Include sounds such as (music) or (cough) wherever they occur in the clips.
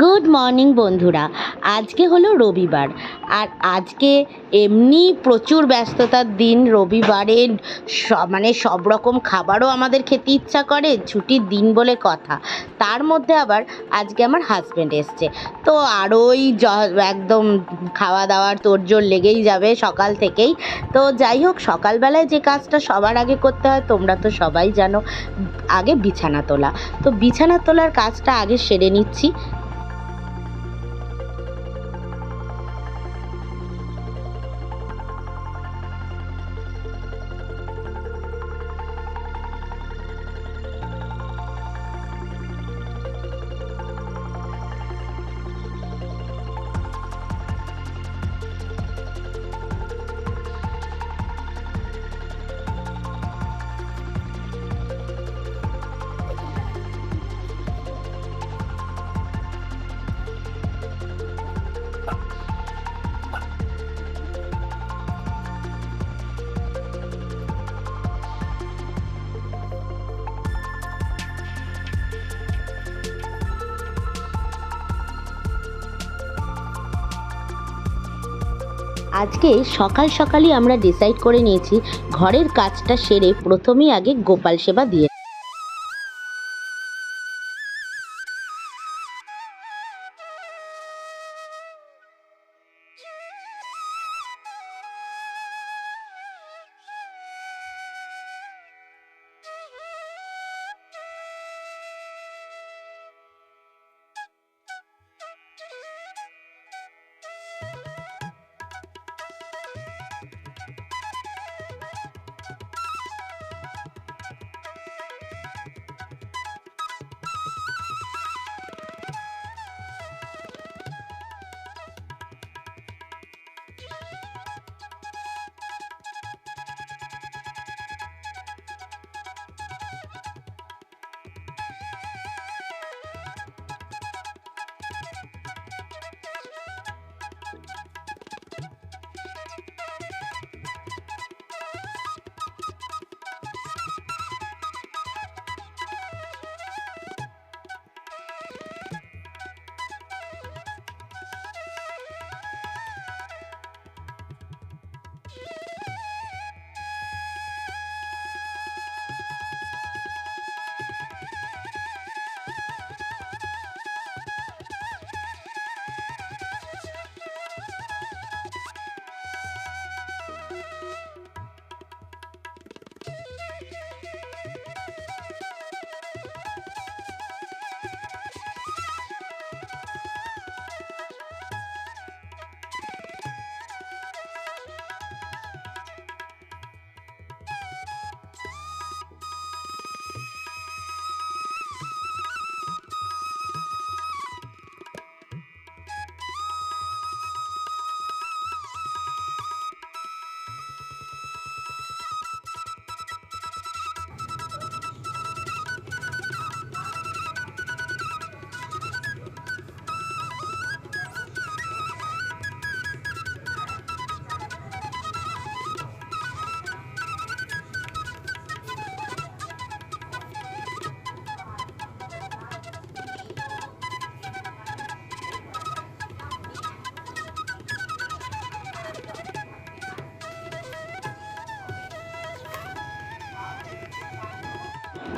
Good morning বন্ধুরা। আজকে হলো রবিবার, আর আজকে এমনি প্রচুর ব্যস্ততার দিন। রবিবারে মানে সব রকম খাবারও আমাদের খেতে ইচ্ছা করে, ছুটির দিন বলে কথা। তার মধ্যে আবার আজকে আমার হাজব্যান্ড এসছে। তো আরোই একদম খাওয়া দাওয়ার তোড়জোড় লেগেই যাবে সকাল থেকেই। তো যাই হোক, সকালবেলায় যে কাজটা সবার আগে করতে হয়, তোমরা তো সবাই জানো, আগে বিছানা তোলা। তো বিছানা তোলার কাজটা আগে সেরে নিচ্ছি। আজকে সকাল সকালই আমরা ডিসাইড করে নিয়েছি, ঘরের কাজটা সেরে প্রথমেই আগে গোপাল সেবা দিয়ে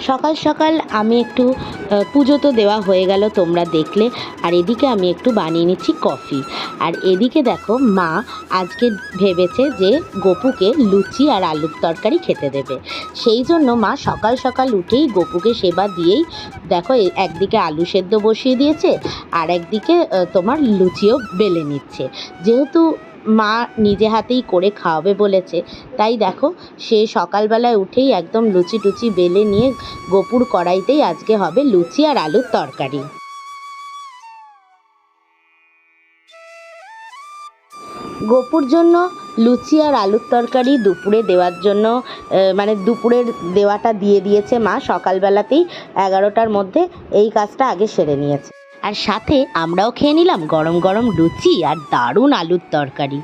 সকাল সকাল আমি একটু পুজো তো দেওয়া হয়ে গেল, তোমরা দেখলে। আর এদিকে আমি একটু বানিয়ে নিচ্ছি কফি। আর এদিকে দেখো, মা আজকে ভেবেছে যে গপুকে লুচি আর আলুর তরকারি খেতে দেবে। সেই জন্য মা সকাল সকাল উঠেই গপুকে সেবা দিয়েই, দেখো একদিকে আলু সেদ্ধ বসিয়ে দিয়েছে, আর একদিকে তোমার লুচিও বেলে নিচ্ছে। যেহেতু মা নিজে হাতেই করে খাওয়াবে বলেছে। তাই দেখো, সে সকালবেলায় উঠেই একদম লুচি টুচি বেলে নিয়ে গোপুর কড়াইতেই আজকে হবে লুচি আর আলুর তরকারি। গোপুর জন্য লুচি আর আলুর তরকারি দুপুরে দেওয়ার জন্য মানে দুপুরের দেওয়াটা দিয়ে দিয়েছে মা। সকালবেলাতেই এগারোটার মধ্যে এই কাজটা আগে সেরে নিয়েছে। আর সাথে আমরাও খেয়ে নিলাম গরম গরম লুচি আর দারুণ আলুর তরকারি।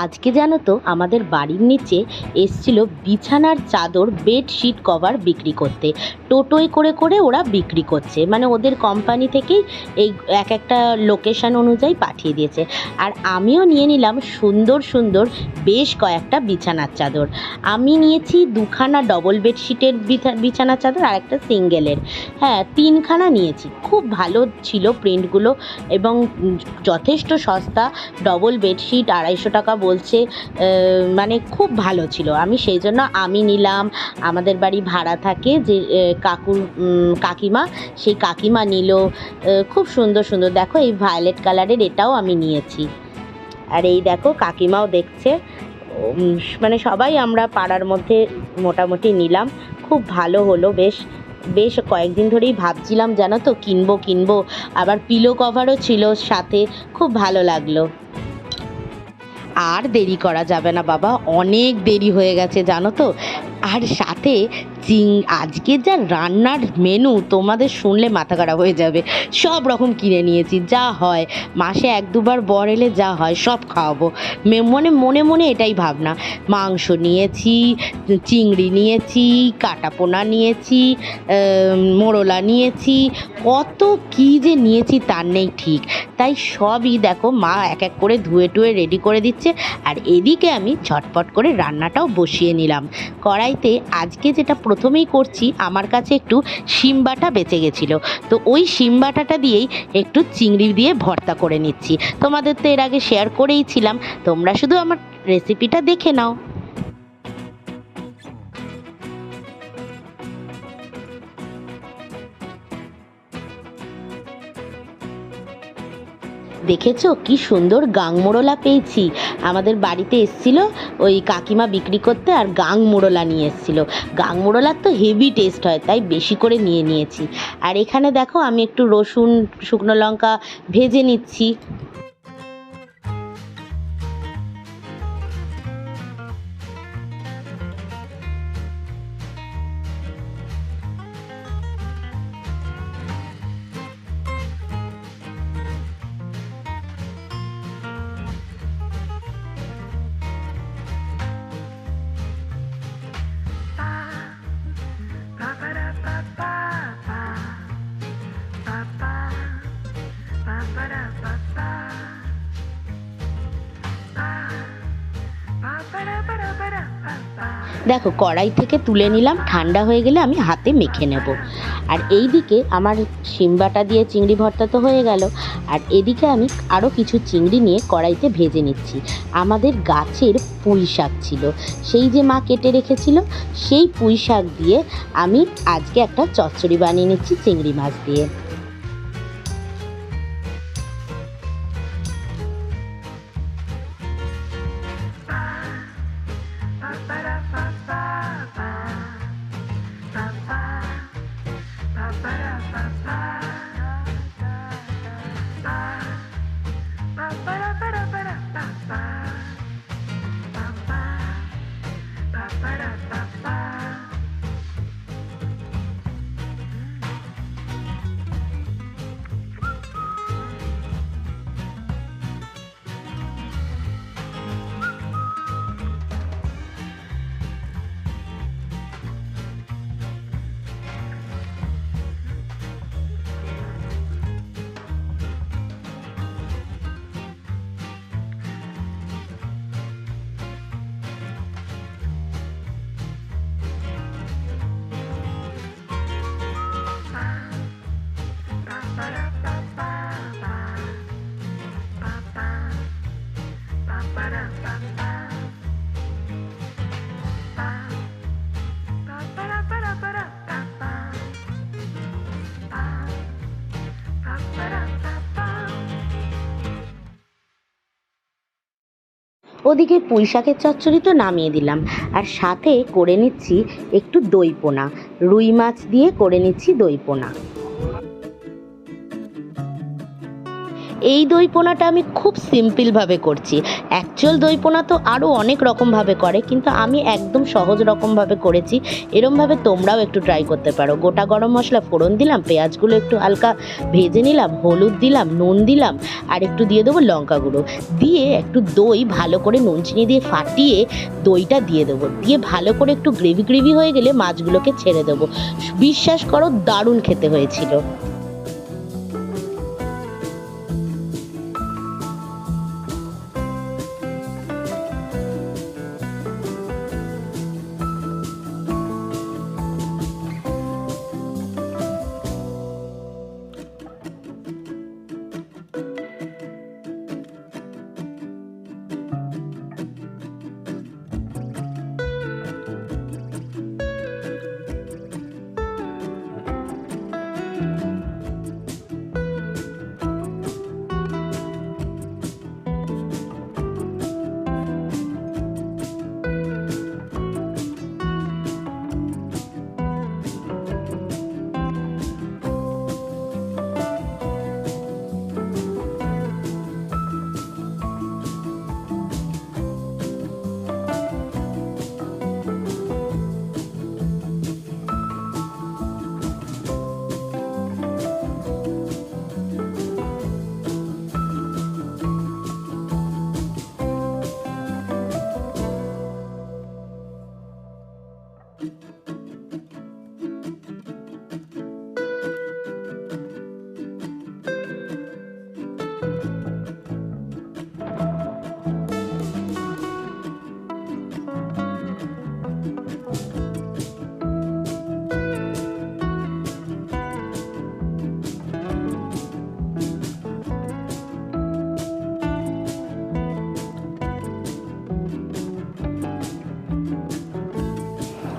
আজকে জানো তো, আমাদের বাড়ির নিচে এসছিল বিছানার চাদর বেডশিট কভার বিক্রি করতে। টোটোয় করে করে ওরা বিক্রি করছে। মানে ওদের কোম্পানি থেকেই এই এক একটা লোকেশন অনুযায়ী পাঠিয়ে দিয়েছে। আর আমিও নিয়ে নিলাম সুন্দর সুন্দর বেশ কয়েকটা বিছানার চাদর। আমি নিয়েছি দুখানা ডবল বেডশিটের বিছা- বিছানার চাদর আর একটা সিঙ্গেলের হ্যাঁ তিনখানা নিয়েছি। খুব ভালো ছিল প্রিন্টগুলো এবং যথেষ্ট সস্তা ডবল বেডশিট আড়াইশো টাকা বলছে মানে খুব ভালো ছিল। আমি সেই জন্য আমি নিলাম। আমাদের বাড়ি ভাড়া থাকে যে কাকুর কাকিমা, সেই কাকিমা নিল। খুব সুন্দর সুন্দর। দেখো এই ভায়োলেট কালারের এটাও আমি নিয়েছি। আর এই দেখো কাকিমাও দেখছে। মানে সবাই আমরা পাড়ার মধ্যে মোটামুটি নিলাম। খুব ভালো হলো, বেশ বেশ কয়েকদিন ধরেই ভাবছিলাম জানো তো, কিনবো কিনবো। আবার পিলো কভারও ছিল সাথে। খুব ভালো লাগল। আর দেরি করা যাবে না বাবা অনেক দেরি হয়ে গেছে জানো তো। আর সাথে চিং আজকে যা রান্নার মেনু তোমাদের শুনলে মাথা খারাপ হয়ে যাবে। সব রকম কিনে নিয়েছি, যা হয়, মাসে এক দুবার বর এলে যা হয়, সব খাওয়াবো। মনে মনে মনে এটাই ভাবনা। মাংস নিয়েছি, চিংড়ি নিয়েছি, কাটাপোনা নিয়েছি মোরলা নিয়েছি, কত কী যে নিয়েছি তার নেই ঠিক। তাই সবই দেখো, মা এক এক করে ধুয়ে টুয়ে রেডি করে দিচ্ছে, আর এদিকে আমি ঝটপট করে রান্নাটাও বসিয়ে নিলাম। কড়াইতে আজকে যেটা প্রথমেই করছি, আমার কাছে একটু শিম বাটা বেঁচে গেছিল। তো ওই শিম বাটাটা দিয়েই একটু চিংড়ি দিয়ে ভর্তা করে নিচ্ছি। তোমাদের তো এর আগে শেয়ার করেই ছিলাম, তোমরা শুধু আমার রেসিপিটা দেখে নাও। দেখেছ? কি সুন্দর গাং মোড়লা পেয়েছি। আমাদের বাড়িতে এসছিল ওই কাকিমা বিক্রি করতে আর গাং মোড়লা নিয়ে এসছিল। গাং মোড়লার তো হেভি টেস্ট হয়, তাই বেশি করে নিয়ে নিয়েছি। আর এখানে দেখো, আমি একটু রসুন, শুকনো লঙ্কা ভেজে নিচ্ছি। দেখো, কড়াই থেকে তুলে নিলাম, ঠান্ডা হয়ে গেলে আমি হাতে মেখে নেব। আর এই দিকে আমার শিমবাটা দিয়ে চিংড়ি ভর্তা তো হয়ে গেল। আর এদিকে আমি আরও কিছু চিংড়ি নিয়ে কড়াইতে ভেজে নিচ্ছি। আমাদের গাছের পুঁই শাক ছিল। সেই যে মা কেটে রেখেছিল, সেই পুঁই শাক দিয়ে আমি আজকে একটা চচ্চড়ি বানিয়ে নিচ্ছি চিংড়ি মাছ দিয়ে। ওদিকে পুঁই শাকের চচ্চড়ি তো নামিয়ে দিলাম। আর সাথে করে নিচ্ছি একটু দই পোনা রুই মাছ দিয়ে করে নিচ্ছি দই পোনা এই দইপোনাটা আমি খুব সিম্পলভাবে করছি। অ্যাকচুয়াল দইপোনা তো আরও অনেক রকমভাবে করে, কিন্তু আমি একদম সহজ রকমভাবে করেছি। এরমভাবে তোমরাও একটু ট্রাই করতে পারো। গোটা গরম মশলা ফোড়ন দিলাম, পেঁয়াজগুলো একটু হালকা ভেজে নিলাম, হলুদ দিলাম, নুন দিলাম, আর একটু দিয়ে দেবো লঙ্কা গুঁড়ো। দিয়ে একটু দই ভালো করে নুন চিনি দিয়ে ফাটিয়ে দইটা দিয়ে দেবো। দিয়ে ভালো করে একটু গ্রেভি গ্রেভি হয়ে গেলে মাছগুলোকে ছেড়ে দেবো। বিশ্বাস করো, দারুণ খেতে হয়েছিল।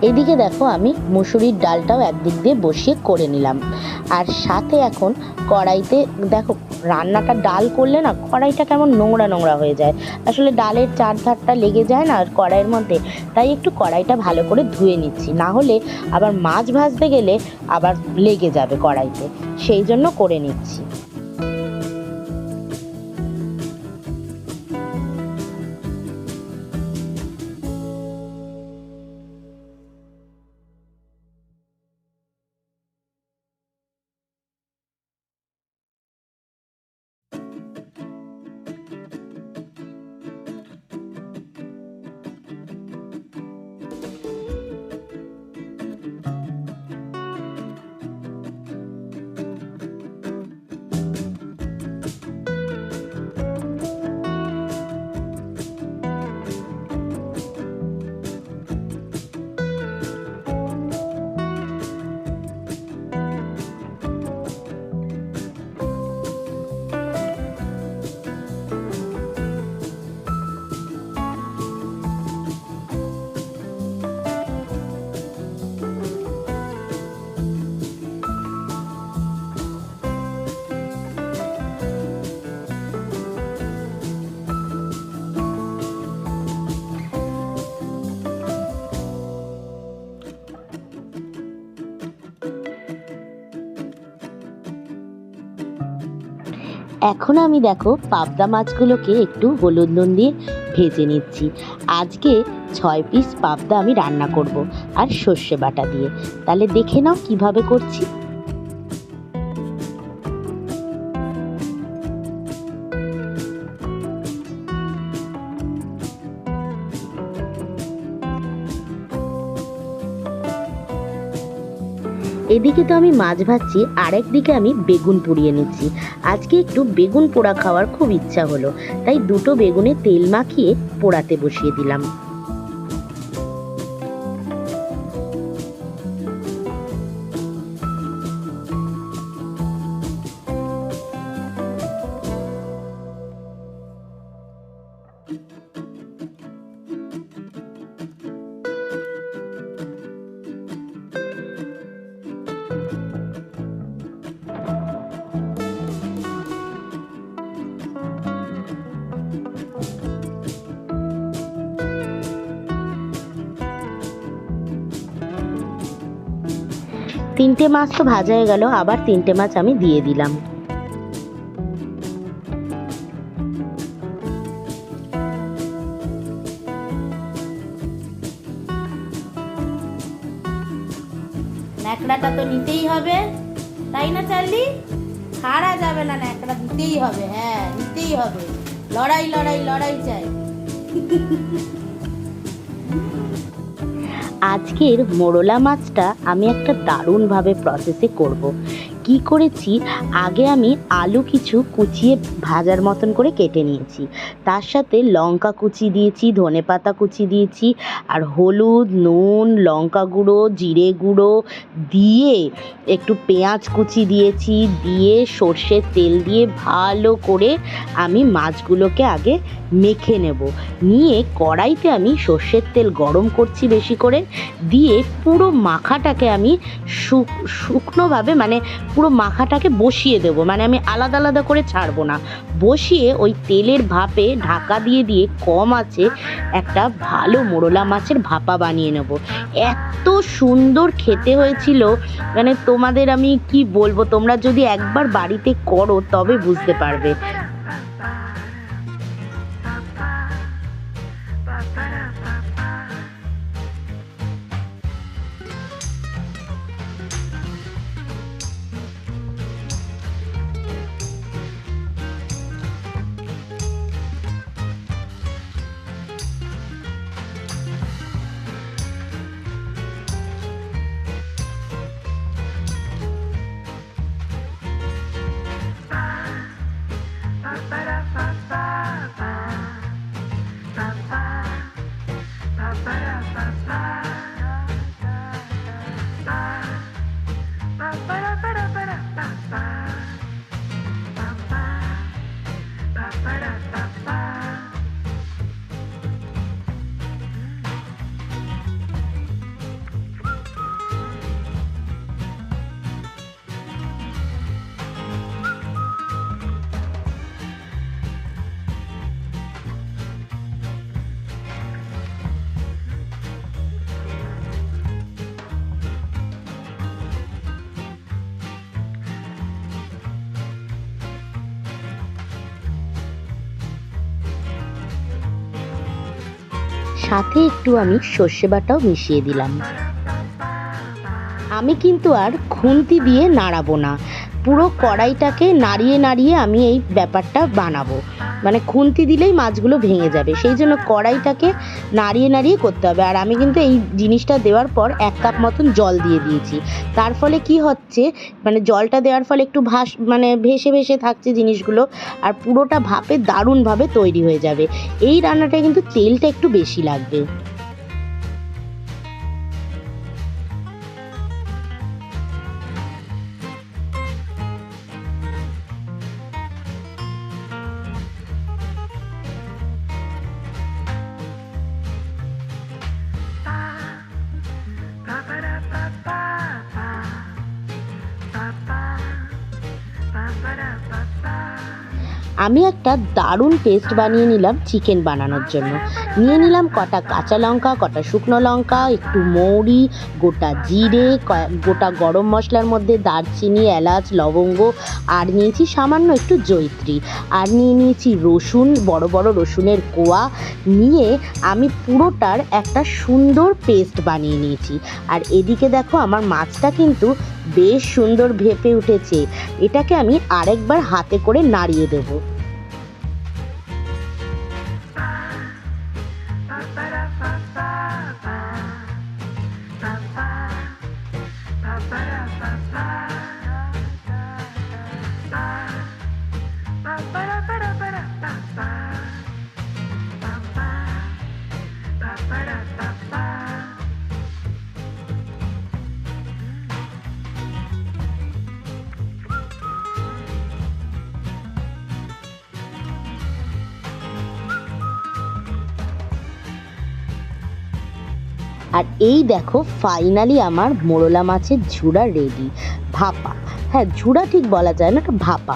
এদিকে দেখো আমি মুসুরির ডালটাও একদিক দিয়ে বসিয়ে করে নিলাম। আর সাথে এখন কড়াইতে দেখো, রান্নাটা ডাল করলে না কড়াইটা কেমন নোংরা নোংরা হয়ে যায়। আসলে ডালের চার ধারটা লেগে যায় না আর কড়াইয়ের মধ্যে, তাই একটু কড়াইটা ভালো করে ধুয়ে নিচ্ছি। না হলে আবার মাছ ভাজতে গেলে আবার লেগে যাবে কড়াইতে। সেই জন্য করে নিচ্ছি। এখন আমি দেখো পাবদা মাছগুলোকে একটু হলুদ নুন দিয়ে ভেজে নিচ্ছি। আজকে ছয় পিস পাবদা আমি রান্না করব, আর সর্ষে বাটা দিয়ে। তাহলে দেখে নাও কীভাবে করছি। এদিকে তো আমি মাছ ভাজছি, আরেক দিকে আমি বেগুন পুড়িয়ে নিচ্ছি। আজকে একটু বেগুন পোড়া খাওয়ার খুব ইচ্ছা হলো, তাই দুটো বেগুনে তেল মাখিয়ে পোড়াতে বসিয়ে দিলাম। তিনটে মাছ তো ভাজা হয়ে গেল, আবার তিনটে মাছ আমি দিয়ে দিলাম। ন্যাকড়াটা তো নিতেই হবে, তাই না চাললি? হারা যাবে না ন্যাকড়া, দিতেই হবে হ্যাঁ নিতেই হবে। লড়াই লড়াই লড়াই চাই। (laughs) আজকের মোরলা মাছটা আমি একটা দারুণভাবে প্রসেসে করব। কি করেছি আগে আমি আলু কিছু কুচিয়ে ভাজার মতন করে কেটে নিয়েছি তার সাথে লঙ্কা কুচি দিয়েছি ধনেপাতা কুচি দিয়েছি, আর হলুদ, নুন, লঙ্কা গুঁড়ো, জিরে গুঁড়ো দিয়ে একটু পেঁয়াজ কুচি দিয়েছি, দিয়ে সর্ষের তেল দিয়ে ভালো করে আমি মাছগুলোকে আগে মেখে নেব। নিয়ে কড়াইতে আমি সর্ষের তেল গরম করছি বেশি করে, দিয়ে পুরো মাখাটাকে আমি শুক- শুকনোভাবে মানে পুরো মাখাটাকে বসিয়ে দেবো। মানে আমি আলাদা আলাদা করে ছাড়বো না। বসিয়ে ওই তেলের ভাপে ঢাকা দিয়ে দিয়ে কম আছে, একটা ভালো মোরলা মাছের ভাপা বানিয়ে নেব। এত সুন্দর খেতে হয়েছিল মানে তোমাদের আমি কি বলব? তোমরা যদি একবার বাড়িতে করো, তবে বুঝতে পারবে। সাথে একটু আমি সর্ষে বাটাও মিশিয়ে দিলাম। আমি কিন্তু আর খুন্তি দিয়ে নাড়াবো না। পুরো কড়াইটাকে নাড়িয়ে নাড়িয়ে আমি এই ব্যাপারটা বানাবো। মানে খুন্তি দিলেই মাছগুলো ভেঙে যাবে। সেই জন্য কড়াইটাকে নাড়িয়ে নাড়িয়ে করতে হবে। আর আমি কিন্তু এই জিনিসটা দেওয়ার পর এক কাপ মতন জল দিয়ে দিয়েছি। তার ফলে কি হচ্ছে মানে জলটা দেওয়ার ফলে একটু ভাস মানে ভেসে ভেসে থাকছে জিনিসগুলো আর পুরোটা ভাপে দারুণভাবে তৈরি হয়ে যাবে। এই রান্নাটা কিন্তু তেলটা একটু বেশি লাগবে। আমি একটা দারুণ পেস্ট বানিয়ে নিলাম চিকেন বানানোর জন্য। নিয়ে নিলাম কটা কাঁচা লঙ্কা, কটা শুকনো লঙ্কা, একটু মৌরি, গোটা জিরে গোটা গরম মশলার মধ্যে দারচিনি, এলাচ, লবঙ্গ, আর নিয়েছি সামান্য একটু জৈত্রী আর নিয়ে নিয়েছি রসুন, বড় বড় রসুনের কোয়া। নিয়ে আমি পুরোটার একটা সুন্দর পেস্ট বানিয়ে নিয়েছি। আর এদিকে দেখো আমার মাছটা কিন্তু বেশ সুন্দর ভেপে উঠেছে। এটাকে আমি আরেকবার হাতে করে নাড়িয়ে দেবো। Bye. আর এই দেখো ফাইনালি আমার মোরলা মাছের ঝুড়া রেডি ভাপা। হ্যাঁ ঝুড়া ঠিক বলা যায় না, এটা ভাপা।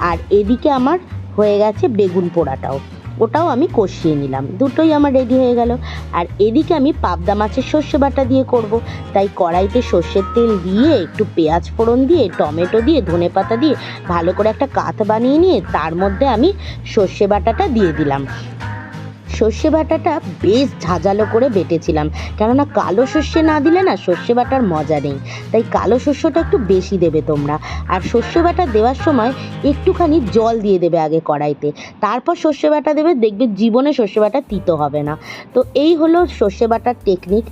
আর এদিকে আমার হয়ে গেছে বেগুন পোড়াটাও। ওটাও আমি কষিয়ে নিলাম, দুটোই আমার রেডি হয়ে গেল। আর এদিকে আমি পাবদা মাছের সর্ষে বাটা দিয়ে করব। তাই কড়াইতে সর্ষের তেল দিয়ে, একটু পেঁয়াজ ফোড়ন দিয়ে, টমেটো দিয়ে ধনেপাতা দিয়ে, ভালো করে একটা কাত বানিয়ে নিয়ে, তার মধ্যে আমি সর্ষে বাটাটা দিয়ে দিলাম। সর্ষে বাটাটা বেশ ঝাঁঝালো করে বেটেছিলাম। কেননা কালো সর্ষে না দিলে না সর্ষে বাটার মজা নেই। তাই কালো শস্যটা একটু বেশি দেবে তোমরা। আর সর্ষে বাটা দেওয়ার সময় একটুখানি জল দিয়ে দেবে আগে কড়াইতে। তারপর সর্ষে বাটা দেবে, দেখবে জীবনে সর্ষে বাটা তিতো হবে না। তো এই হলো সর্ষে বাটার টেকনিক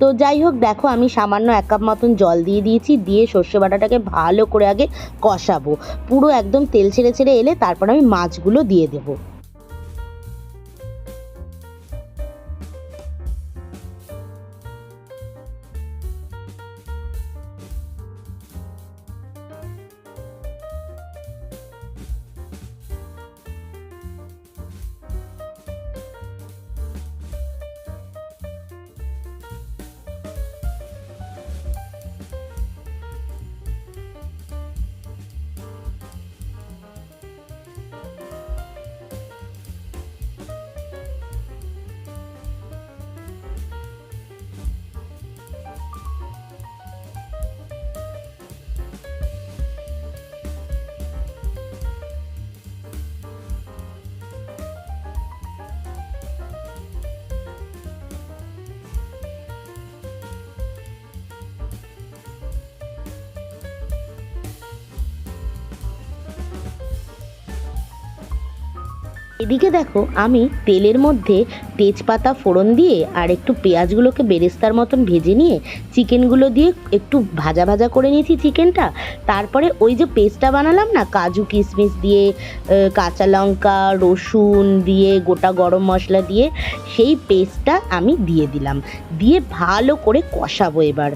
তো যাই হোক, দেখো আমি সামান্য এক কাপ মতন জল দিয়ে দিয়েছি, দিয়ে সর্ষে বাটাটাকে ভালো করে আগে কষাবো। পুরো একদম তেল ছেড়ে ছেড়ে এলে তারপর আমি মাছগুলো দিয়ে দেবো। এদিকে দেখো, আমি তেলের মধ্যে তেজপাতা ফোড়ন দিয়ে আর একটু পেঁয়াজগুলোকে বেরেস্তার মতন ভেজে নিয়ে চিকেনগুলো দিয়ে একটু ভাজা ভাজা করে নিয়েছি চিকেনটা। তারপরে ওই যে পেস্টটা বানালাম না, কাজু কিশমিশ দিয়ে কাঁচা লঙ্কা, রসুন দিয়ে, গোটা গরম মশলা দিয়ে, সেই পেস্টটা আমি দিয়ে দিলাম। দিয়ে ভালো করে কষাবো এবার।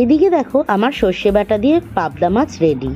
এদিকে দেখো আমার সর্ষে বাটা দিয়ে পাবদা মাছ রেডি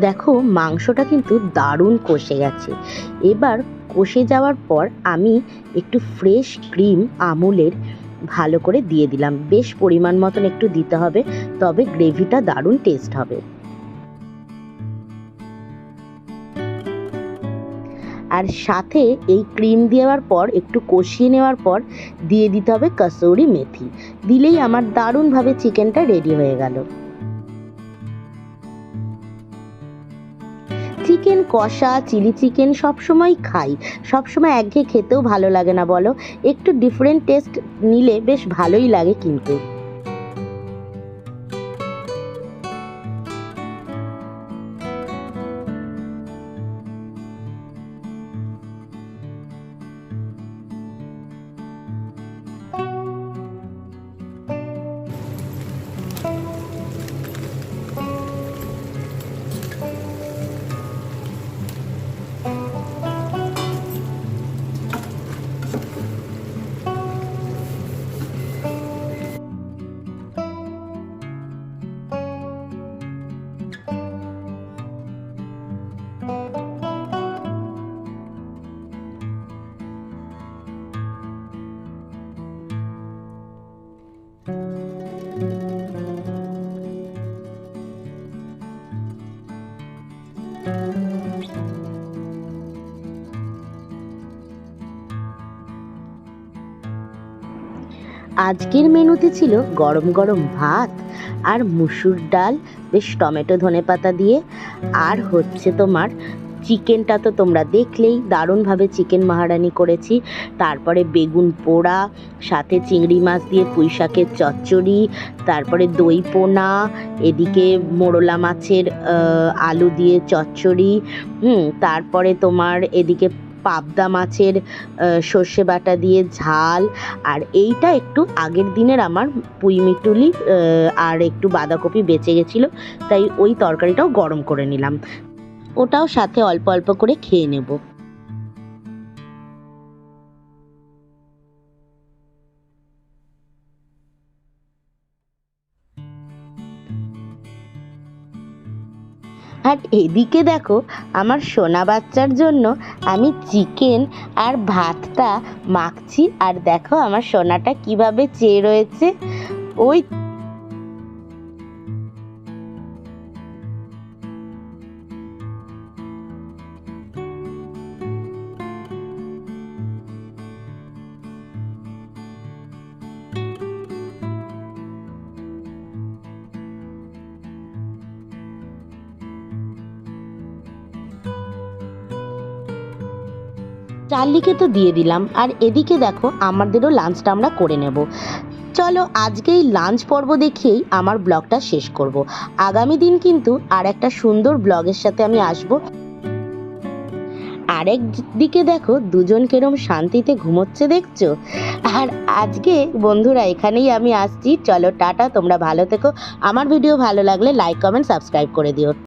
দেখো, মাংসটা কিন্তু দারুণ কষে গেছে। এবার কষে যাওয়ার পর আমি একটু ফ্রেশ ক্রিম আমুলের ভালো করে দিয়ে দিলাম। বেশ পরিমাণ মতন একটু দিতে হবে, তবে গ্রেভিটা দারুণ টেস্ট হবে। আর সাথে এই ক্রিম দেওয়ার পর, একটু কষিয়ে নেওয়ার পর দিয়ে দিতে হবে কসৌরি মেথি। দিলেই আমার দারুণভাবে চিকেনটা রেডি হয়ে গেল। চিকেন, কষা, চিলি চিকেন সবসময় খাই। সবসময় একঘেয়ে খেতেও ভালো লাগে না, বলো? একটু ডিফারেন্ট টেস্ট নিলে বেশ ভালোই লাগে কিন্তু। আজকের মেনুতে ছিল গরম গরম ভাত আর মুসুর ডাল, বেশ টমেটো ধনেপাতা দিয়ে। আর হচ্ছে তোমার চিকেনটা তো তোমরা দেখলেই, দারুণভাবে চিকেন মহারানি করেছি। তারপরে বেগুন পোড়া, সাথে চিংড়ি মাছ দিয়ে পুঁই শাকের চচ্চড়ি, তারপরে দই পোনা, এদিকে মোরলা মাছের আলু দিয়ে চচ্চড়ি, হুম, তারপরে তোমার এদিকে পাবদা মাছের সর্ষে বাটা দিয়ে ঝাল। আর এইটা একটু আগের দিনের আমার পুঁই মিটুলি আর একটু বাঁধাকপি বেঁচে গেছিল, তাই ওই তরকারিটাও গরম করে নিলাম। ওটাও সাথে অল্প অল্প করে খেয়ে নেব। আর এদিকে দেখো, আমার সোনা বাচ্চার জন্য আমি চিকেন আর ভাতটা মাখছি। আর দেখো আমার সোনাটা কীভাবে চেয়ে রয়েছে। ওই চার্লিকে তো দিয়ে দিলাম। আর এদিকে দেখো, আমাদেরও লাঞ্চটা আমরা করে নেব। চলো আজকে এই লাঞ্চ পর্ব দেখিয়েই আমার ব্লগটা শেষ করব। আগামী দিন কিন্তু আর একটা সুন্দর ব্লগের সাথে আমি আসব। আরেক দিকে দেখো, দুজন কেরম শান্তিতে ঘুমোচ্ছে দেখছ? আর আজকে বন্ধুরা, এখানেই আমি আসছি। চলো, টাটা, তোমরা ভালো থেকো। আমার ভিডিও ভালো লাগলে লাইক কমেন্ট সাবস্ক্রাইব করে দিও।